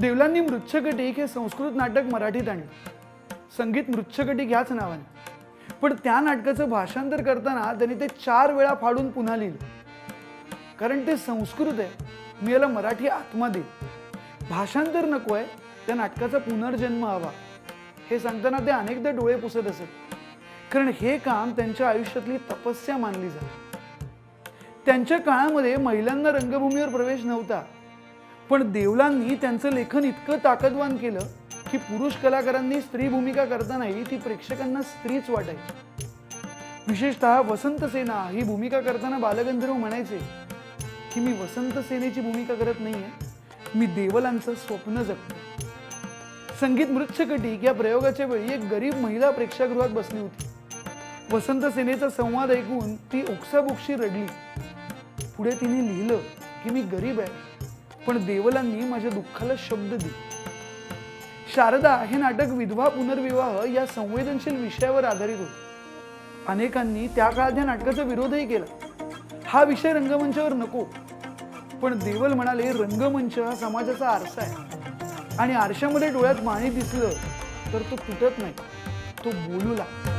देवलांनी मृच्छकटिक हे संस्कृत नाटक मराठीत आणलं. संगीत मृच्छकटिक ह्याच नावाने. पण त्या नाटकाचं भाषांतर करताना त्यांनी ते चार वेळा फाडून पुन्हा लिहिलं. कारण ते संस्कृत आहे. मी याला मराठी आत्मा देईल भाषांतर नको आहे. त्या नाटकाचा पुनर्जन्म हवा. हे सांगताना ते अनेकदा डोळे पुसत असत. कारण हे काम त्यांच्या आयुष्यातली तपस्या मानली जाते. त्यांच्या काळामध्ये महिलांना रंगभूमीवर प्रवेश नव्हता. पण देवलांनी त्यांचं लेखन इतकं ताकदवान केलं की पुरुष कलाकारांनी स्त्री भूमिका करतानाही ती प्रेक्षकांना स्त्रीच वाटायची. विशेषतः वसंत सेना ही भूमिका करताना बालगंधर्व म्हणायचे की मी वसंत सेनेची भूमिका करत नाहीये मी देवलांचं स्वप्न जगतो संगीत मृच्छकटिक या प्रयोगाच्या वेळी एक गरीब महिला प्रेक्षागृहात बसली होती. वसंत सेनेचा संवाद ऐकून ती ओक्साबोक्शी रडली. पुढे तिने लिहिलं की मी गरीब आहे. पण देवलांनी माझ्या दुःखाला शब्द दिले. शारदा हे नाटक विधवा पुनर्विवाह या संवेदनशील विषयावर आधारित होते. अनेकांनी त्या काळात या नाटकाचा विरोधही केला. हा विषय रंगमंचावर नको. पण देवल म्हणाले रंगमंच हा समाजाचा आरसा आहे. आणि आरशामध्ये डोळ्यात पाणी दिसलं तर तो तुटत नाही. तो बोलू लागतो